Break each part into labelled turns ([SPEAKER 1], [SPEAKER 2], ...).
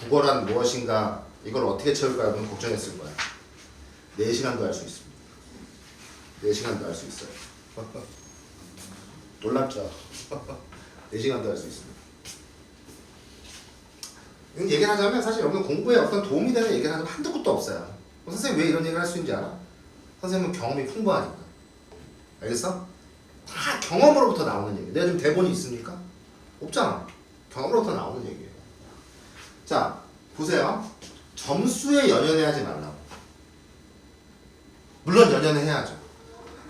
[SPEAKER 1] 국어란 무엇인가 이걸 어떻게 채울까 여러분 걱정했을 거야. 4시간도 할 수 있습니다. 4시간도 할 수 있어요. 놀랍죠? 4시간도 할 수 있습니다. 이건 얘기를 하자면 사실 여러분 공부에 어떤 도움이 되는 얘기를 하자면 한두 끝도 없어요. 선생님 왜 이런 얘기를 할 수 있는지 알아? 선생님은 경험이 풍부하니까. 알겠어? 다 경험으로부터 나오는 얘기. 내가 지금 대본이 있습니까? 없잖아. 경험으로부터 나오는 얘기예요. 자, 보세요. 점수에 연연해 하지 말라고. 물론 연연해야죠.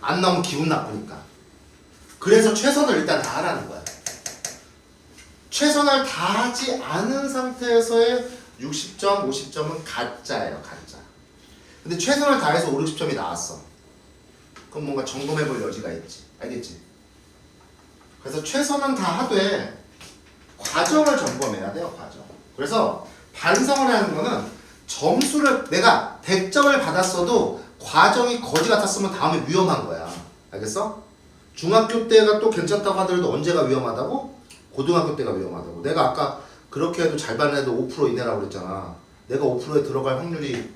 [SPEAKER 1] 안 나오면 기분 나쁘니까. 그래서 최선을 일단 다하라는 거야. 최선을 다하지 않은 상태에서의 60점, 50점은 가짜예요, 가짜. 근데 최선을 다해서 5, 60점이 나왔어. 그럼 뭔가 점검해 볼 여지가 있지. 알겠지? 그래서 최선은 다 하되 과정을 점검해야 돼요, 과정. 그래서 반성을 하는 거는 점수를 내가 100점을 받았어도 과정이 거지 같았으면 다음에 위험한 거야. 알겠어? 중학교 때가 또 괜찮다고 하더라도 언제가 위험하다고? 고등학교 때가 위험하다고. 내가 아까 그렇게 해도 잘 받는 애도 5% 이내라고 그랬잖아. 내가 5%에 들어갈 확률이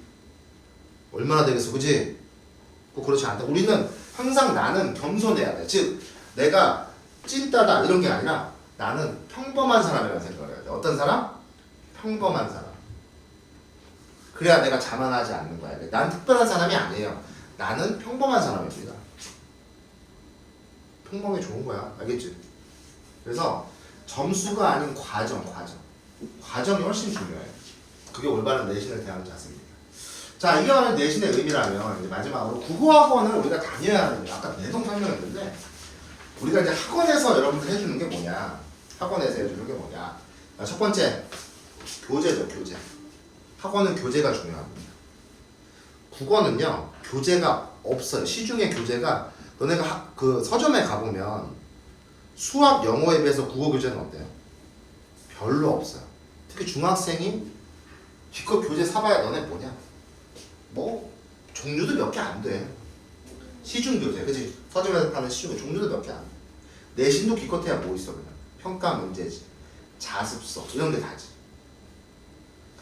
[SPEAKER 1] 얼마나 되겠어, 그지? 꼭 그렇지 않다. 우리는 항상 나는 겸손해야 돼. 즉, 내가 찐따다 이런 게 아니라 나는 평범한 사람이라고 생각을 해야 돼. 어떤 사람? 평범한 사람. 그래야 내가 자만하지 않는 거야. 난 특별한 사람이 아니에요. 나는 평범한 사람입니다. 평범이 좋은 거야. 알겠지? 그래서 점수가 아닌 과정, 과정. 과정이 훨씬 중요해요. 그게 올바른 내신을 대하는 자세입니다. 자, 이게 바로 내신의 의미라면 이제 마지막으로 국어학원을 우리가 다녀야 하는 거예요. 아까 내동 설명했는데 우리가 이제 학원에서 여러분들 해주는 게 뭐냐? 학원에서 해주는 게 뭐냐? 자, 첫 번째 교재죠, 교재. 학원은 교재가 중요합니다. 국어는요, 교재가 없어요. 시중에 교재가 너네가 학- 그 서점에 가보면 수학, 영어에 비해서 국어 교재는 어때요? 별로 없어요. 특히 중학생이 기껏 교재 사봐야 너네 뭐냐? 뭐 종류도 몇 개 안 돼. 시중 교재, 그지? 서점에서 파는 시중 종류도 몇 개 안 돼. 내신도 기껏해야 뭐 있어 그냥 평가 문제지, 자습서 이런 게 다지.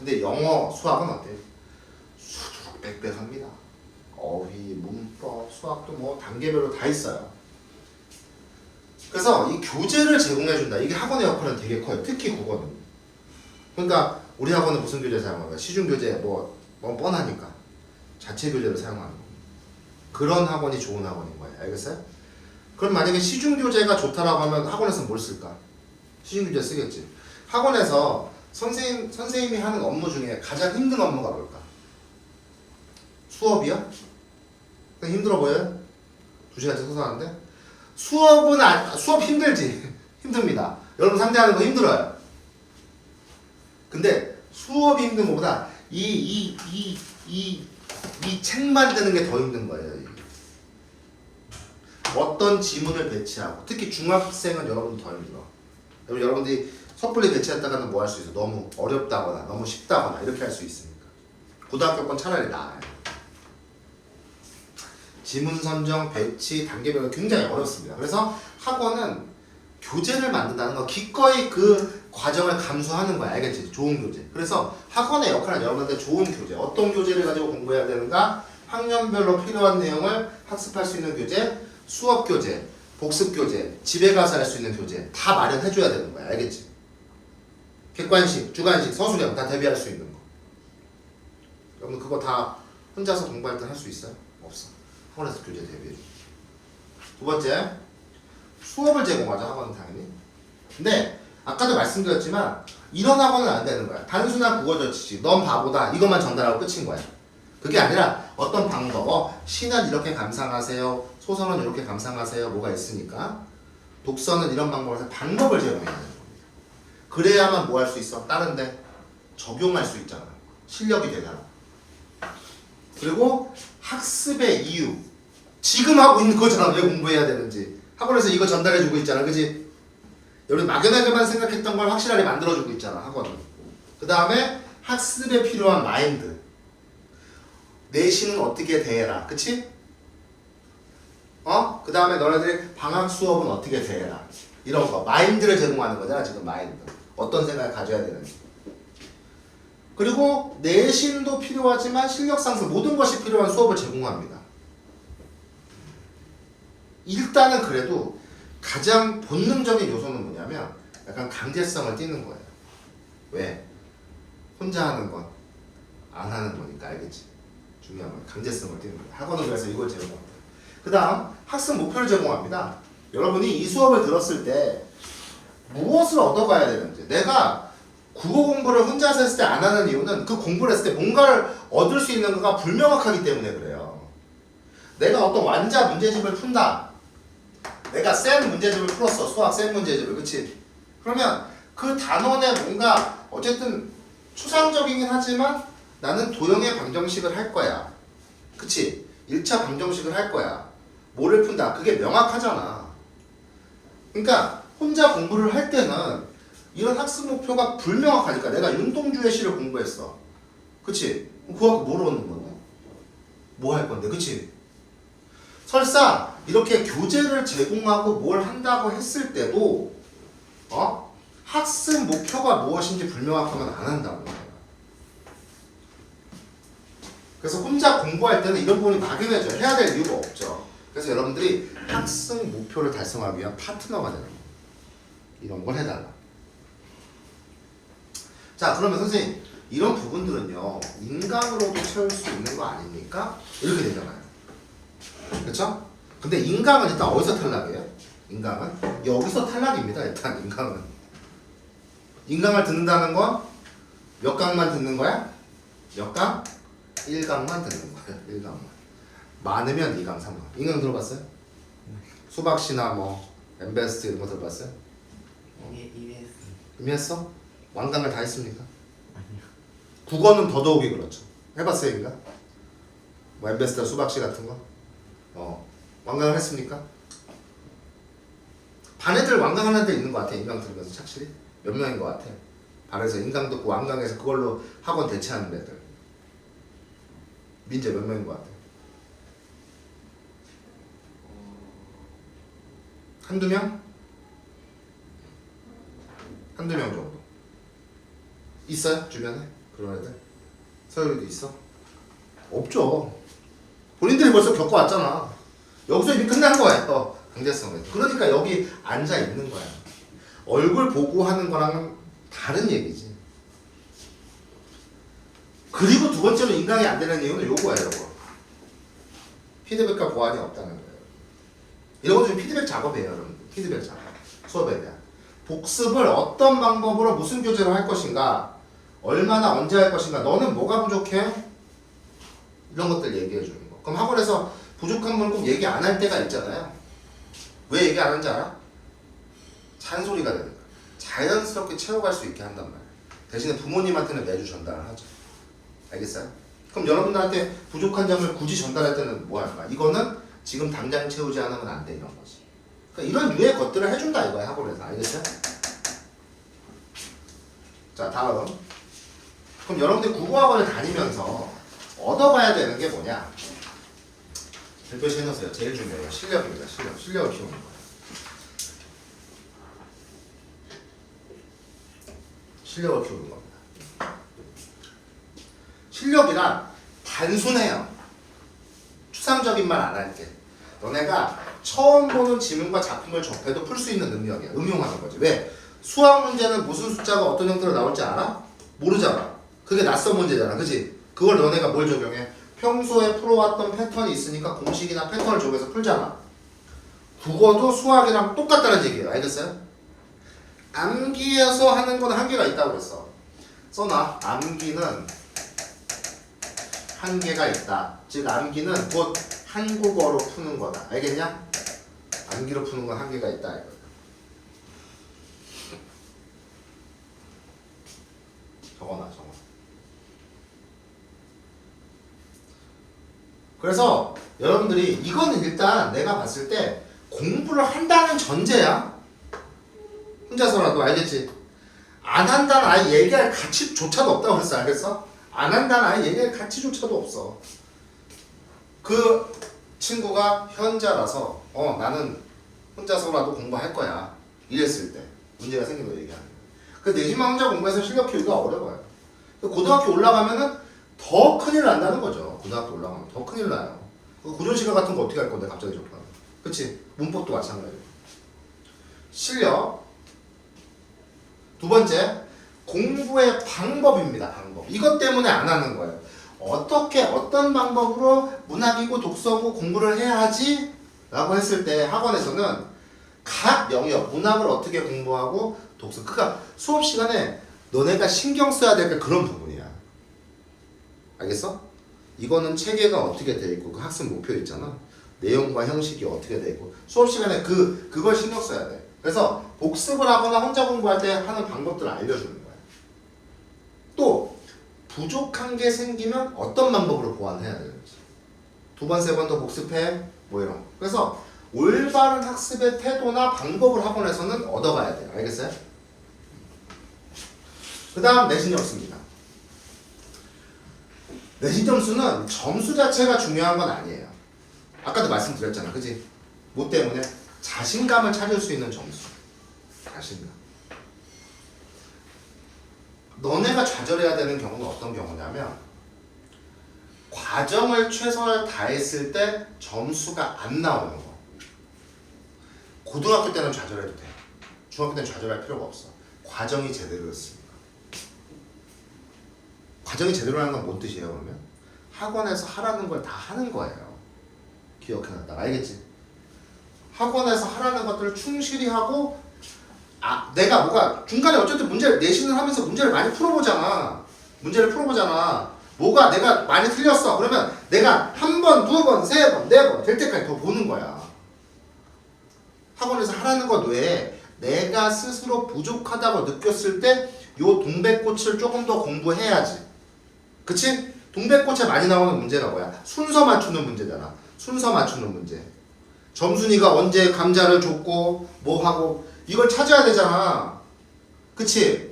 [SPEAKER 1] 근데 영어, 수학은 어때요? 수두룩 빽빽합니다. 어휘, 문법, 수학도 뭐 단계별로 다 있어요. 그래서 이 교재를 제공해준다. 이게 학원의 역할은 되게 커요. 특히 국어는. 그러니까 우리 학원은 무슨 교재 사용할까? 시중 교재 뭐, 뭐 뻔하니까 자체 교재를 사용하는 겁니다. 그런 학원이 좋은 학원인 거예요. 알겠어요? 그럼 만약에 시중 교재가 좋다라고 하면 학원에서 뭘 쓸까? 시중 교재 쓰겠지. 학원에서 선생님 선생님이 하는 업무 중에 가장 힘든 업무가 뭘까? 수업이요? 힘들어 보여요? 두 시간째 서서 하는데 수업은 안, 수업 힘들지 힘듭니다. 여러분 상대하는 거 힘들어요. 근데 수업이 힘든 것보다 이 이 이 이 이 책 만드는 게 더 힘든 거예요. 어떤 지문을 배치하고 특히 중학생은 여러분 더 힘들어. 여러분 여러분들이 섣불리 배치했다가는 뭐 할 수 있어? 너무 어렵다거나 너무 쉽다거나 이렇게 할 수 있으니까. 고등학교 건 차라리 나아요. 지문 선정, 배치, 단계별로 굉장히 어렵습니다. 그래서 학원은 교재를 만든다는 거 기꺼이 그 과정을 감수하는 거야. 알겠지? 좋은 교재. 그래서 학원의 역할은 여러분한테 좋은 교재. 어떤 교재를 가지고 공부해야 되는가? 학년별로 필요한 내용을 학습할 수 있는 교재, 수업 교재, 복습 교재, 집에 가서 할 수 있는 교재 다 마련해 줘야 되는 거야. 알겠지? 객관식, 주관식, 서술형 다 대비할 수 있는 거. 여러분 그거 다 혼자서 공부할 때 할 수 있어요? 없어. 학원에서 교재 대비해 줘. 두 번째, 수업을 제공하죠. 학원은 당연히. 근데 아까도 말씀드렸지만 이런 학원은 안 되는 거야. 단순한 국어 절치식, 넌 바보다 이것만 전달하고 끝인 거야. 그게 아니라 어떤 방법, 어, 시는 이렇게 감상하세요, 소설은 이렇게 감상하세요, 뭐가 있으니까 독서는 이런 방법을 해서 방법을 제공해야 겁니다. 그래야만 뭐 할 수 있어? 다른데 적용할 수 있잖아. 실력이 되잖아. 그리고 학습의 이유. 지금 하고 있는 거잖아. 왜 공부해야 되는지. 학원에서 이거 전달해주고 있잖아. 그지? 여러분 막연하게만 생각했던 걸 확실하게 만들어주고 있잖아. 학원은. 그 다음에 학습에 필요한 마인드. 내신은 어떻게 대해라. 그치? 어? 그 다음에 너네들이 방학 수업은 어떻게 대해라. 이런 거. 마인드를 제공하는 거잖아. 지금 마인드. 어떤 생각을 가져야 되는지. 그리고 내신도 필요하지만 실력 상승 모든 것이 필요한 수업을 제공합니다. 일단은 그래도 가장 본능적인 요소는 뭐냐면 약간 강제성을 띠는 거예요. 왜? 혼자 하는 건 안 하는 거니까 알겠지? 중요한 건 강제성을 띠는 거예요. 학원은 그래서 이걸 제공합니다. 그 다음 학습 목표를 제공합니다. 여러분이 이 수업을 들었을 때 무엇을 얻어가야 되는지 내가 국어 공부를 혼자서 했을 때 안 하는 이유는 그 공부를 했을 때 뭔가를 얻을 수 있는 거가 불명확하기 때문에 그래요. 내가 어떤 완자 문제집을 푼다. 내가 센 문제집을 풀었어. 수학 센 문제집을. 그치? 그러면 그 단원에 뭔가 어쨌든 추상적이긴 하지만 나는 도형의 방정식을 할 거야. 그치? 1차 방정식을 할 거야. 뭐를 푼다. 그게 명확하잖아. 그러니까 혼자 공부를 할 때는 이런 학습 목표가 불명확하니까 내가 윤동주의 시를 공부했어. 그치? 그거 갖고 뭘 얻는 건데? 뭐 할 건데? 그치? 설사 이렇게 교재를 제공하고 뭘 한다고 했을 때도 어? 학습 목표가 무엇인지 불명확하면 안 한다고. 그래서 혼자 공부할 때는 이런 부분이 막연해져 해야 될 이유가 없죠. 그래서 여러분들이 학습 목표를 달성하기 위한 파트너가 되는 거예요. 이런 걸 해달라. 자 그러면 선생님 이런 부분들은요 인강으로도 채울 수 있는 거 아닙니까? 이렇게 되잖아요. 그렇죠? 근데 인강은 일단 어디서 탈락이에요? 인강은 여기서 탈락입니다. 일단 인강은 인강을 듣는다는 건 몇 강만 듣는 거야? 몇 강? 1강만 듣는 거야. 1강만. 많으면 2강, 3강. 인강 들어봤어요? 수박시나 뭐 엠베스트 이런 거 들어봤어요? 이미 했어? 왕강을 다 했습니까?
[SPEAKER 2] 아니요.
[SPEAKER 1] 국어는 더더욱이 그렇죠. 해봤어요, 인가? 뭐 엠베스터 수박시 같은 거? 어, 왕강을 했습니까? 반 애들 왕강 하는 데 있는 것 같아, 인강 들으면서 착실히. 몇 명인 것 같아. 반에서 인강 듣고 왕강에서 그걸로 학원 대체하는 애들. 민재 몇 명인 것 같아? 한두 명? 한두 명 정도. 있어요? 주변에? 그런 애들? 서울에도 있어? 없죠. 본인들이 벌써 겪어왔잖아. 여기서 이미 끝난 거예요. 강제성은. 그러니까 여기 앉아 있는 거야. 얼굴 보고 하는 거랑은 다른 얘기지. 그리고 두 번째로 인강이 안 되는 이유는 요거예요, 요거. 피드백과 보완이 없다는 거예요. 이런 것도 피드백 작업이에요, 여러분. 피드백 작업. 수업에 대한. 복습을 어떤 방법으로 무슨 교재로 할 것인가, 얼마나 언제 할 것인가, 너는 뭐가 부족해? 이런 것들 얘기해 주는 거. 그럼 학원에서 부족한 건 꼭 얘기 안 할 때가 있잖아요. 왜 얘기 안 하는지 알아? 잔소리가 되니까. 자연스럽게 채워갈 수 있게 한단 말이야. 대신에 부모님한테는 매주 전달을 하죠. 알겠어요? 그럼 여러분들한테 부족한 점을 굳이 전달할 때는 뭐 할까? 이거는 지금 당장 채우지 않으면 안 돼, 이런 거지. 그러니까 이런 유의 것들을 해준다 이거야, 학원에서. 알겠어요? 자, 다음. 그럼 여러분들 국어학원을 다니면서 얻어가야 되는 게 뭐냐? 별표시 해놓으세요. 제일 중요해요. 실력입니다. 실력. 실력을 키우는 거예요. 실력을 키우는 겁니다. 실력이란 단순해요. 추상적인 말 안 할게. 너네가 처음 보는 지문과 작품을 접해도 풀 수 있는 능력이야. 응용하는 거지. 왜? 수학 문제는 무슨 숫자가 어떤 형태로 나올지 알아? 모르잖아. 그게 낯선 문제잖아. 그지? 그걸 너네가 뭘 적용해? 평소에 풀어왔던 패턴이 있으니까 공식이나 패턴을 적용해서 풀잖아. 국어도 수학이랑 똑같다는 얘기예요. 알겠어요? 암기해서 하는 건 한계가 있다고 그랬어. 써놔. 암기는 한계가 있다. 즉 암기는 곧 한국어로 푸는 거다. 알겠냐? 암기로 푸는 건 한계가 있다. 이거야. 적어놔, 적어. 그래서 여러분들이 이거는 일단 내가 봤을 때 공부를 한다는 전제야. 혼자서라도 알겠지? 안 한다는 아예 얘기할 가치조차도 없다고 그랬어. 알겠어? 안 한다는 아예 얘기할 가치조차도 없어. 그 친구가 현자라서 어 나는 혼자서라도 공부할 거야. 이랬을 때 문제가 생긴 거 얘기하는 거야. 그 내신만 혼자 공부해서 실력 키우기가 어려워요. 고등학교 올라가면은 더 큰일 난다는 거죠. 고등학교 올라가면 더 큰일 나요. 그 고전시간 같은 거 어떻게 할 건데 갑자기 접하면. 그치? 문법도 마찬가지고. 실력. 두 번째, 공부의 방법입니다. 방법. 이것 때문에 안 하는 거예요. 어떻게 어떤 방법으로 문학이고 독서고 공부를 해야 하지? 라고 했을 때 학원에서는 각 영역 문학을 어떻게 공부하고 독서 그러니까 수업 시간에 너네가 신경 써야 될게 그런 부분이야. 알겠어? 이거는 체계가 어떻게 돼 있고 그 학습 목표 있잖아. 내용과 형식이 어떻게 돼 있고 수업 시간에 그 그걸 신경 써야 돼. 그래서 복습을 하거나 혼자 공부할 때 하는 방법들을 알려주는 거야. 또 부족한 게 생기면 어떤 방법으로 보완해야 되는지 두 번 세 번 더 복습해 뭐 이런 거. 그래서 올바른 학습의 태도나 방법을 학원에서는 얻어가야 돼요 알겠어요? 그 다음 내신이 없습니다 내신 점수는 점수 자체가 중요한 건 아니에요 아까도 말씀드렸잖아 그지? 뭐 때문에? 자신감을 찾을 수 있는 점수 자신감 너네가 좌절해야 되는 경우는 어떤 경우냐면 과정을 최선을 다했을 때 점수가 안 나오는 거. 고등학교 때는 좌절해도 돼. 중학교 때는 좌절할 필요가 없어. 과정이 제대로였으니까. 과정이 제대로라는 건 뭔 뜻이에요, 그러면? 학원에서 하라는 걸 다 하는 거예요. 기억해놨다. 알겠지? 학원에서 하라는 것들을 충실히 하고 아, 내가 뭐가 중간에 어쨌든 문제를 내신을 하면서 문제를 많이 풀어보잖아. 문제를 풀어보잖아. 뭐가 내가 많이 틀렸어. 그러면 내가 한 번, 두 번, 세 번, 네 번 될 때까지 더 보는 거야. 학원에서 하라는 것 외에 내가 스스로 부족하다고 느꼈을 때 요 동백꽃을 조금 더 공부해야지. 그치? 동백꽃에 많이 나오는 문제가 뭐야? 순서 맞추는 문제잖아. 순서 맞추는 문제. 점순이가 언제 감자를 줬고 뭐 하고 이걸 찾아야 되잖아. 그치?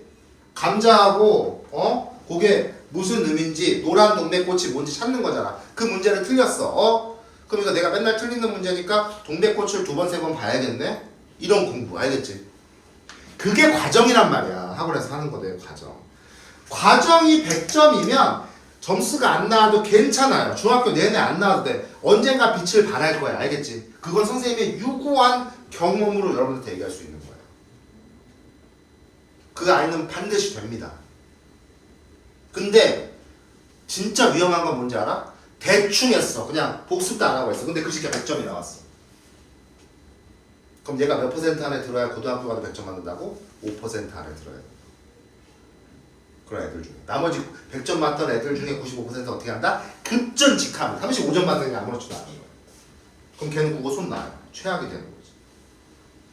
[SPEAKER 1] 감자하고 어? 그게 무슨 의미인지 노란 동백꽃이 뭔지 찾는 거잖아. 그 문제를 틀렸어. 어? 그러니까 내가 맨날 틀리는 문제니까 동백꽃을 두 번 세 번 봐야겠네. 이런 공부 알겠지? 그게 과정이란 말이야. 학원에서 하는 거대 과정. 과정이 100점이면 점수가 안 나와도 괜찮아요. 중학교 내내 안 나와도 돼. 언젠가 빛을 발할 거야. 알겠지? 그건 선생님의 유구한 경험으로 여러분한테 얘기할 수 있는 거예요. 그 아이는 반드시 됩니다. 근데 진짜 위험한 건 뭔지 알아? 대충 했어. 그냥 복습도 안 하고 했어. 근데 그 시기에 100점이 나왔어. 그럼 얘가 몇 퍼센트 안에 들어야 고등학교 가도 100점 받는다고? 5% 안에 들어야 돼. 그런 애들 중에. 나머지 100점 맞던 애들 중에 95%는 어떻게 한다? 급전직하면 35점 받는 게 아무렇지도 않은 거야. 그럼 걔는 그거 손 놔요. 최악이 되는 거지.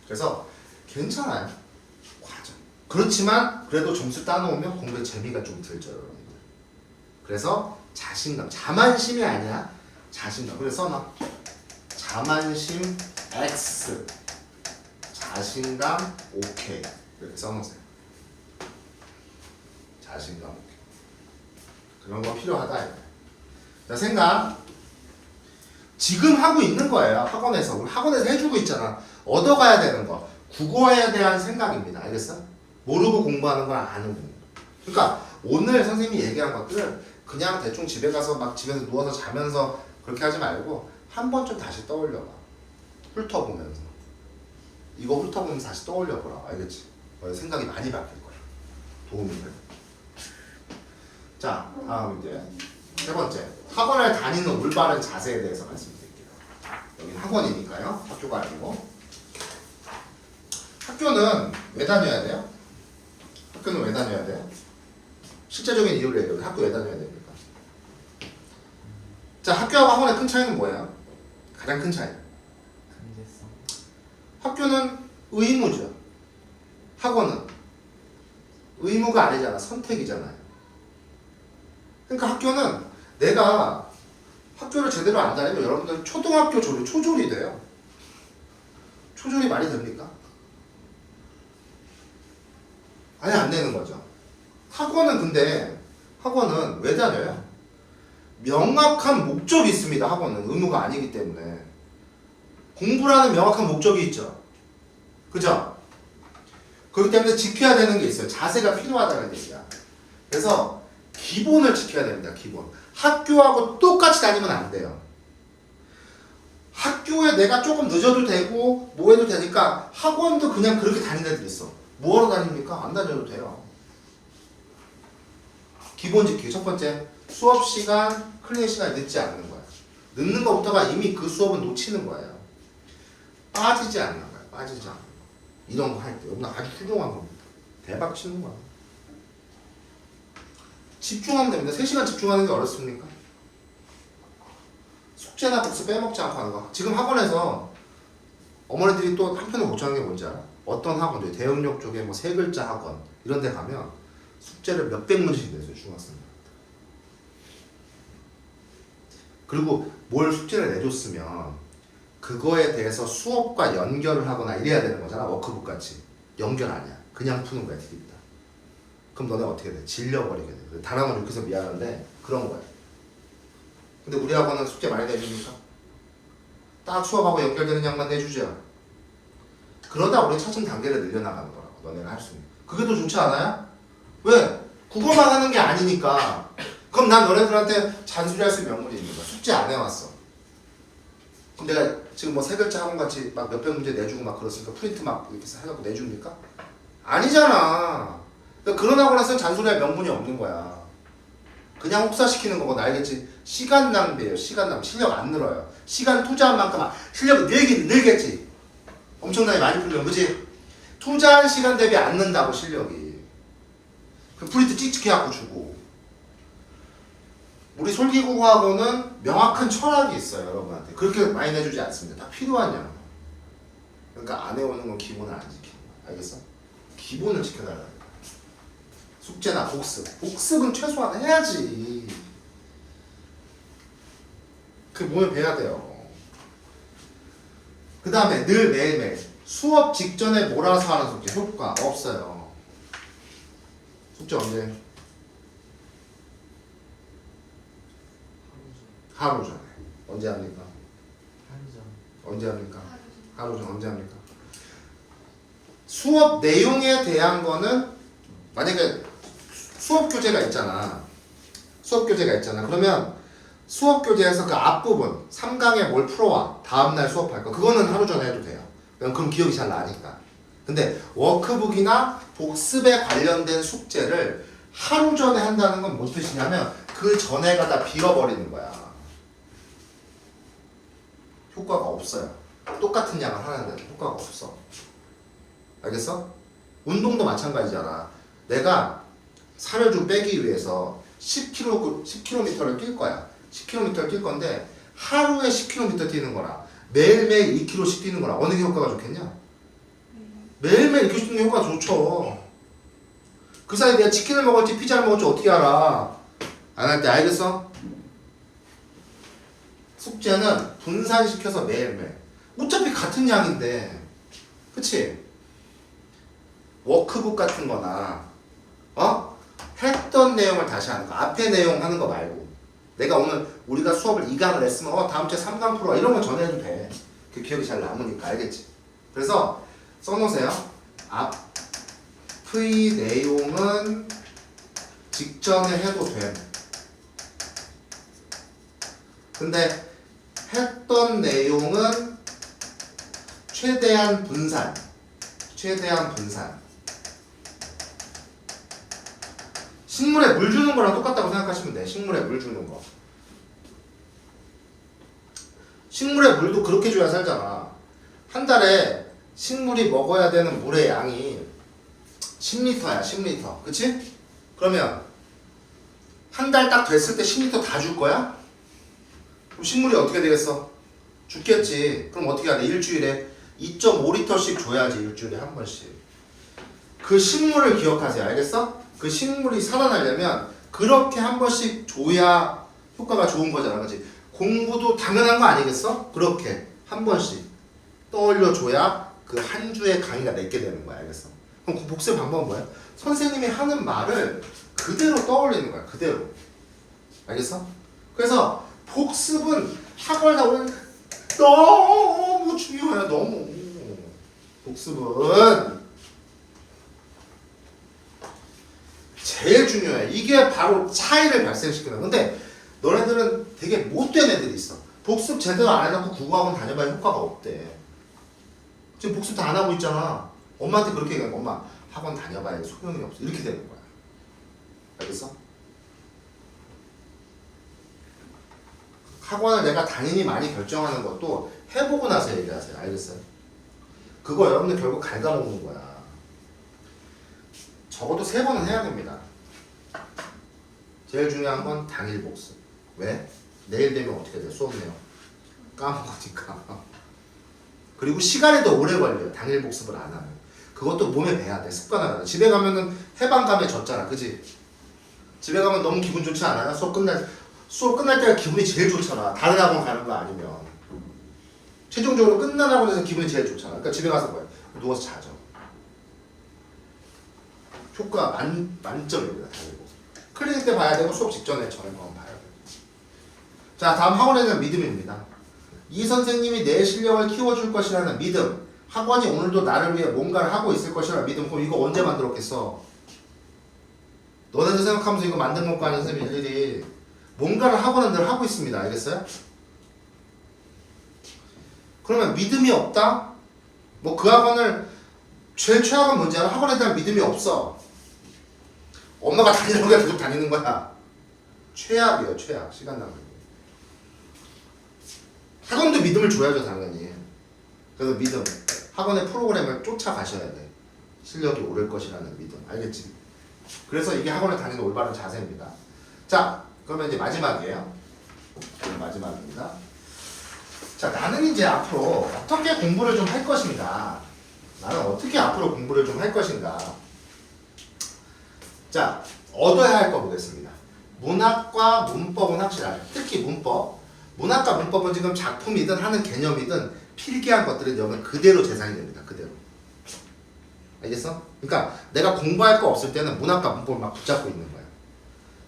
[SPEAKER 1] 그래서 괜찮아요. 그렇지만 그래도 점수 따놓으면 공부에 재미가 좀 들죠, 여러분들. 그래서 자신감, 자만심이 아니야. 자신감. 그래서 써놔. 자만심 X. 자신감 오케이. 이렇게 써놓으세요. 자신감 오케이. 그런 거 필요하다. 자, 생각. 지금 하고 있는 거예요. 학원에서. 학원에서 해주고 있잖아. 얻어가야 되는 거. 국어에 대한 생각입니다. 알겠어? 모르고 공부하는 건 아는 공부. 그러니까 오늘 선생님이 얘기한 것들 그냥 대충 집에 가서 막 집에서 누워서 자면서 그렇게 하지 말고 한 번쯤 다시 떠올려봐. 훑어보면서. 이거 훑어보면서 다시 떠올려보라. 알겠지? 어, 생각이 많이 바뀔 거야. 도움이 돼. 자, 다음 이제 세 번째. 학원을 다니는 올바른 자세에 대해서 말씀드릴게요. 여기는 학원이니까요. 학교가 아니고. 학교는 왜 다녀야 돼요? 학교는 왜 다녀야 돼요? 실제적인 이유를 얘기해요. 학교 왜 다녀야 됩니까? 자, 학교하고 학원의 큰 차이는 뭐예요? 가장 큰 차이.
[SPEAKER 2] 강제성
[SPEAKER 1] 학교는 의무죠. 학원은 의무가 아니잖아. 선택이잖아요. 그러니까 학교는 내가 학교를 제대로 안 다니면 여러분들 초등학교 조리, 초졸이 돼요. 초졸이 말이 됩니까? 아예 안 되는 거죠. 학원은 근데 학원은 왜 다녀요? 명확한 목적이 있습니다. 학원은 의무가 아니기 때문에 공부라는 명확한 목적이 있죠. 그죠? 그렇기 때문에 지켜야 되는 게 있어요. 자세가 필요하다는 얘기야. 그래서 기본을 지켜야 됩니다. 기본. 학교하고 똑같이 다니면 안 돼요. 학교에 내가 조금 늦어도 되고 뭐 해도 되니까 학원도 그냥 그렇게 다니는 애들 있어. 뭐하러 다닙니까? 안 다녀도 돼요. 기본 지키기 첫 번째 수업 시간, 클리닉 시간 늦지 않는 거야. 늦는 것부터가 이미 그 수업은 놓치는 거예요. 빠지지 않는 거야. 빠지지 않는 거. 이런 거 할 때. 여러분 아주 훌륭한 겁니다. 대박 치는 거야. 집중하면 됩니다. 3시간 집중하는 게 어렵습니까? 숙제나 복습 빼먹지 않고 하는 거. 지금 학원에서 어머니들이 또 한편으로 걱정하는 게 뭔지 알아? 어떤 학원들, 대형역 쪽에 뭐 세 글자 학원 이런 데 가면 숙제를 몇백 문제씩 내세요, 중학생들. 그리고 뭘 숙제를 내줬으면 그거에 대해서 수업과 연결을 하거나 이래야 되는 거잖아, 워크북 같이. 연결 아니야. 그냥 푸는 거야, 드립다. 그럼 너네 어떻게 돼? 질려버리게 돼. 다랑은 욕해서 미안한데 그런 거야. 근데 우리 학원은 숙제 많이 내줍니까? 딱 수업하고 연결되는 양만 내주죠. 그러다 우리 차츰 단계를 늘려나가는 거라고 너네가 할 수 있는. 그게 더 좋지 않아요? 왜? 국어만 하는 게 아니니까. 그럼 난 너네들한테 잔소리할 수 있는 명분이 있는 거야. 숙제 안 해왔어. 그럼 내가 지금 뭐 세 글자 학원 같이 막 몇백 문제 내주고 막 그렇으니까 프린트 막 이렇게 해갖고 내줍니까? 아니잖아. 그러니까 그런 학원에서는 잔소리할 명분이 없는 거야. 그냥 혹사시키는 거고 알겠지? 시간 낭비예요. 시간 낭비. 실력 안 늘어요. 시간 투자한 만큼 실력이 늘긴 늘겠지. 엄청나게 많이 풀리면 그지? 투자한 시간 대비 안 는다고 실력이. 그 프린트 찍찍해 갖고 주고. 우리 솔기국어학원은 명확한 철학이 있어요, 여러분한테. 그렇게 많이 내주지 않습니다. 다 필요한 양. 그러니까 안 해오는 건 기본을 안 지키는 거야. 알겠어? 기본을 지켜달라는 거야. 숙제나 복습. 복습은 최소한 해야지. 그 몸에 배야 돼요. 그 다음에 늘 매일매일 수업 직전에 몰아서 하는 숙제 효과 없어요. 숙제 언제? 하루 전에. 언제 합니까? 언제 합니까? 하루 전 언제 합니까? 수업 내용에 대한 거는 만약에 수업 교재가 있잖아. 수업 교재가 있잖아. 그러면 수업 교재에서 그 앞부분 3강에 뭘 풀어와 다음날 수업할 거 그거는 하루 전에 해도 돼요. 그럼 기억이 잘 나니까. 근데 워크북이나 복습에 관련된 숙제를 하루 전에 한다는 건 무슨 뜻이냐면 그 전에가 다 비어버리는 거야. 효과가 없어요. 똑같은 양을 하는데 효과가 없어. 알겠어? 운동도 마찬가지잖아. 내가 살을 좀 빼기 위해서 10km, 10km를 뛸 거야. 10km를 뛸 건데 하루에 10km 뛰는 거랑 매일매일 2km씩 뛰는 거랑 어느 게 효과가 좋겠냐? 매일매일 2km씩 뛰는 게 효과가 좋죠. 그 사이에 내가 치킨을 먹을지 피자를 먹을지 어떻게 알아? 안 할 때 알겠어? 숙제는 분산시켜서 매일매일. 어차피 같은 양인데. 그치? 워크북 같은 거나, 어? 했던 내용을 다시 하는 거. 앞에 내용 하는 거 말고. 내가 오늘 우리가 수업을 2강을 했으면, 어, 다음 주에 3강 풀어. 이런 거 전해도 돼. 그 기억이 잘 남으니까. 알겠지? 그래서 써놓으세요. 앞의 내용은 직전에 해도 돼. 근데 했던 내용은 최대한 분산. 최대한 분산. 식물에 물 주는 거랑 똑같다고 생각하시면 돼. 식물에 물 주는 거. 식물에 물도 그렇게 줘야 살잖아. 한 달에 식물이 먹어야 되는 물의 양이 10리터야, 10리터. 그치? 그러면 한 달 딱 됐을 때 10리터 다 줄 거야? 그럼 식물이 어떻게 되겠어? 죽겠지. 그럼 어떻게 해야 돼? 일주일에 2.5리터씩 줘야지, 일주일에 한 번씩. 그 식물을 기억하세요. 알겠어? 그 식물이 살아나려면 그렇게 한 번씩 줘야 효과가 좋은 거잖아. 그치? 공부도 당연한 거 아니겠어? 그렇게 한 번씩 떠올려 줘야 그 한 주의 강의가 내게 되는 거야. 알겠어? 그럼 그 복습 방법은 뭐야? 선생님이 하는 말을 그대로 떠올리는 거야. 그대로. 알겠어? 그래서 복습은 학원에 나오는 너무 중요해요. 너무. 복습은 제일 중요해. 이게 바로 차이를 발생시키는. 근데 너네들은 되게 못된 애들이 있어. 복습 제대로 안 해놓고 국어학원 다녀봐야 효과가 없대. 지금 복습 다 안 하고 있잖아. 엄마한테 그렇게 얘기해. 엄마 학원 다녀봐야 소용이 없어. 이렇게 되는 거야. 알겠어? 학원을 내가 당연히 많이 결정하는 것도 해보고 나서 얘기하세요. 알겠어요? 그거 여러분들 결국 갉아먹는 거야. 적어도 세 번은 해야 됩니다. 제일 중요한 건 당일 복습. 왜? 내일 되면 어떻게 돼? 수업 내용. 까먹으니까. 그리고 시간이 더 오래 걸려요. 당일 복습을 안 하면. 그것도 몸에 배야 돼. 습관화가 돼. 집에 가면은 해방감에 졌잖아. 그지? 집에 가면 너무 기분 좋지 않아요? 수업 끝날, 수업 끝날 때가 기분이 제일 좋잖아. 다른 학원 가는 거 아니면. 최종적으로 끝난 학원에서 기분이 제일 좋잖아. 그러니까 집에 가서 뭐야? 누워서 자죠. 효과 만, 만점입니다. 다르고. 클리닉 때 봐야 되고 수업 직전에 전에 한번 봐야 돼요. 자 다음 학원에 대한 믿음입니다. 이 선생님이 내 실력을 키워줄 것이라는 믿음. 학원이 오늘도 나를 위해 뭔가를 하고 있을 것이라는 믿음. 그럼 이거 언제 만들었겠어? 너네들 생각하면서 이거 만든 것과 아닌 선생님 일일이 뭔가를 학원은 늘 하고 있습니다. 알겠어요? 그러면 믿음이 없다? 뭐 그 학원을 제일 뭔지 알아? 학원에 대한 믿음이 없어. 엄마가 다니는 거야 계속 다니는 거야. 최악이에요 최악 시간 낭비. 학원도 믿음을 줘야죠 당연히. 그래서 믿음. 학원의 프로그램을 쫓아가셔야 돼. 실력이 오를 것이라는 믿음. 알겠지? 그래서 이게 학원을 다니는 올바른 자세입니다. 자, 그러면 이제 마지막이에요. 마지막입니다. 자, 나는 이제 앞으로 어떻게 공부를 좀 할 것인가? 나는 어떻게 앞으로 공부를 좀 할 것인가? 자, 얻어야 할 거 보겠습니다. 문학과 문법은 확실하게. 특히 문법. 문학과 문법은 지금 작품이든 하는 개념이든 필기한 것들은 여기 그대로 재산이 됩니다. 그대로. 알겠어? 그러니까 내가 공부할 거 없을 때는 문학과 문법을 막 붙잡고 있는 거야.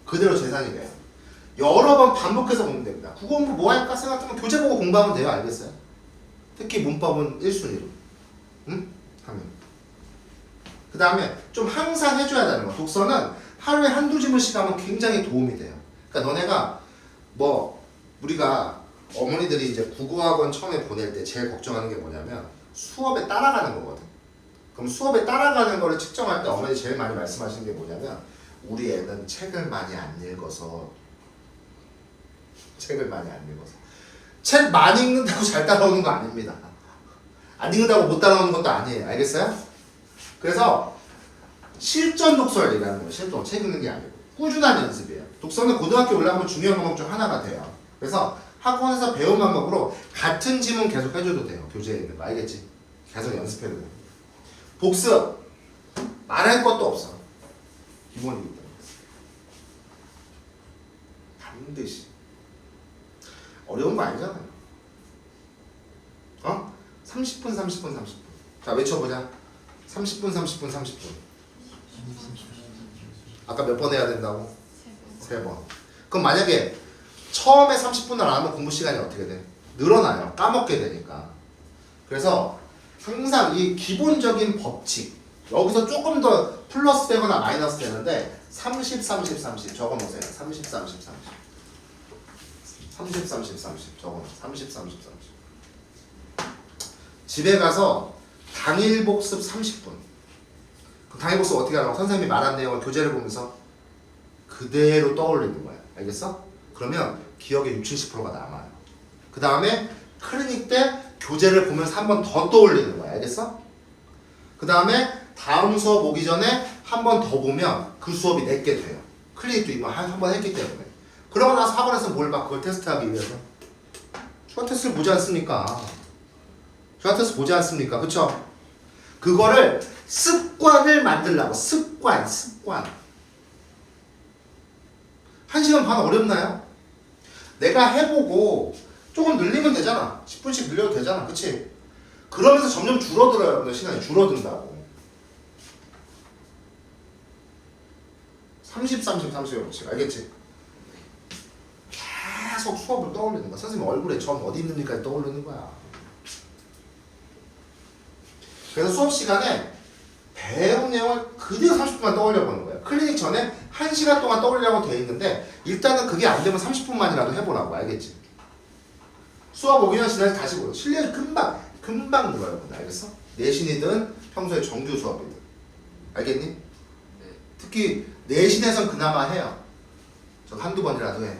[SPEAKER 1] 그대로 재산이 돼요. 여러 번 반복해서 보면 됩니다. 국어 공부 뭐 할까 생각하면 교재 보고 공부하면 돼요. 알겠어요? 특히 문법은 1순위로. 응? 하면. 그 다음에 좀 항상 해줘야 되는 거. 독서는 하루에 한두 지문씩 하면 굉장히 도움이 돼요. 그러니까 너네가 뭐 우리가 어머니들이 이제 국어학원 처음에 보낼 때 제일 걱정하는 게 뭐냐면 수업에 따라가는 거거든. 그럼 수업에 따라가는 거를 측정할 때 어머니 제일 많이 말씀하시는 게 뭐냐면 우리 애는 책을 많이 안 읽어서 책을 많이 안 읽어서 책 많이 읽는다고 잘 따라오는 거 아닙니다. 안 읽는다고 못 따라오는 것도 아니에요. 알겠어요? 그래서 실전 독서를 얘기하는 거예요. 실전 책 읽는 게 아니고 꾸준한 연습이에요. 독서는 고등학교 올라가면 중요한 과목 중 하나가 돼요. 그래서 학원에서 배운 방법으로 같은 지문 계속 해줘도 돼요. 교재에 있는 거 알겠지? 계속 연습해도 돼요. 복습 말할 것도 없어. 기본이기 때문에 반드시 어려운 거 아니잖아요. 어? 30분 30분 30분. 자 외쳐보자. 30분 30분 30분. 아까 몇 번 해야 된다고? 세 번. 그럼 만약에 처음에 30분을 안 하면 공부 시간이 어떻게 돼? 늘어나요. 까먹게 되니까. 그래서 항상 이 기본적인 법칙 여기서 조금 더 플러스 되거나 마이너스 되는데 30, 30, 30 적어놓으세요. 30, 30, 30 30, 30, 30 적어놓으세요. 30, 30, 30 집에 가서 당일 복습 30분 그 당일 복습 어떻게 하라고? 선생님이 말한 내용을 교재를 보면서 그대로 떠올리는 거야. 알겠어? 그러면 기억에 60, 70%가 남아요. 그 다음에 클리닉 때 교재를 보면서 한 번 더 떠올리는 거야. 알겠어? 그 다음에 다음 수업 오기 전에 한 번 더 보면 그 수업이 내게 돼요. 클리닉도 이거 한번 했기 때문에. 그러고 나서 학원에서 뭘 봐? 그걸 테스트하기 위해서. 슈아 테스트를 보지 않습니까? 테스트 보지 않습니까? 그쵸? 그거를 습관을 만들라고. 습관, 습관. 한 시간 반 어렵나요? 내가 해보고 조금 늘리면 되잖아. 10분씩 늘려도 되잖아. 그치? 그러면서 점점 줄어들어요. 여러분들 시간이 줄어든다고. 30, 30, 30 법칙. 알겠지? 계속 수업을 떠올리는 거야. 선생님 얼굴에 점 어디 있는지까지 떠올리는 거야. 그래서 수업 시간에 배운 내용을 그대로 30분만 떠올려 보는 거야. 클리닉 전에 1시간 동안 떠올리라고 돼 있는데 일단은 그게 안 되면 30분만이라도 해보라고 알겠지? 수업 5개년 지나서 다시 보여. 실력이 금방 금방 늘어요. 알겠어? 내신이든 평소에 정규 수업이든 알겠니?
[SPEAKER 2] 네.
[SPEAKER 1] 특히 내신에선 그나마 해요. 저 한두 번이라도 해.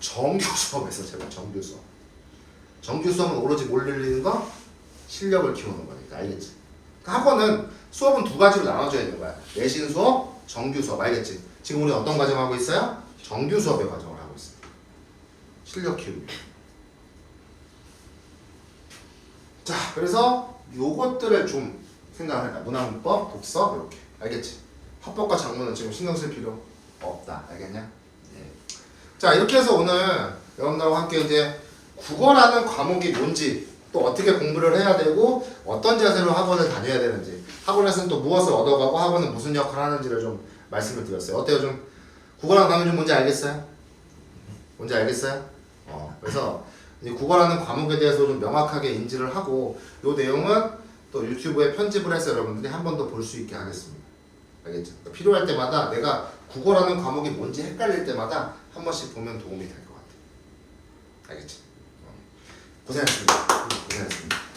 [SPEAKER 1] 정규 수업에서 제발 정규 수업. 정규 수업은 오로지 뭘 늘리는 거? 실력을 키우는 거니까 알겠지? 그러니까 학원은 수업은 두 가지로 나눠져야 되는 거야. 내신 수업, 정규 수업 알겠지? 지금 우리 어떤 과정 하고 있어요? 정규 수업의 과정을 하고 있어요. 실력 키우기. 자, 그래서 요것들을 좀 생각을 해라. 문화 문법, 독서 이렇게 알겠지? 합법과 작문은 지금 신경 쓸 필요 없다. 알겠냐? 네. 자, 이렇게 해서 오늘 여러분들과 함께 이제 국어라는 과목이 뭔지 또 어떻게 공부를 해야 되고 어떤 자세로 학원을 다녀야 되는지 학원에서는 또 무엇을 얻어가고 학원은 무슨 역할을 하는지를 좀 말씀을 드렸어요. 어때요? 좀 국어라는 과목이 좀 뭔지 알겠어요? 뭔지 알겠어요? 어, 그래서 국어라는 과목에 대해서 좀 명확하게 인지를 하고 요 내용은 또 유튜브에 편집을 해서 여러분들이 한 번 더 볼 수 있게 하겠습니다. 알겠죠? 그러니까 필요할 때마다 내가 국어라는 과목이 뭔지 헷갈릴 때마다 한 번씩 보면 도움이 될 것 같아요. 알겠죠? 어. 고생하셨습니다. 고생하셨습니다.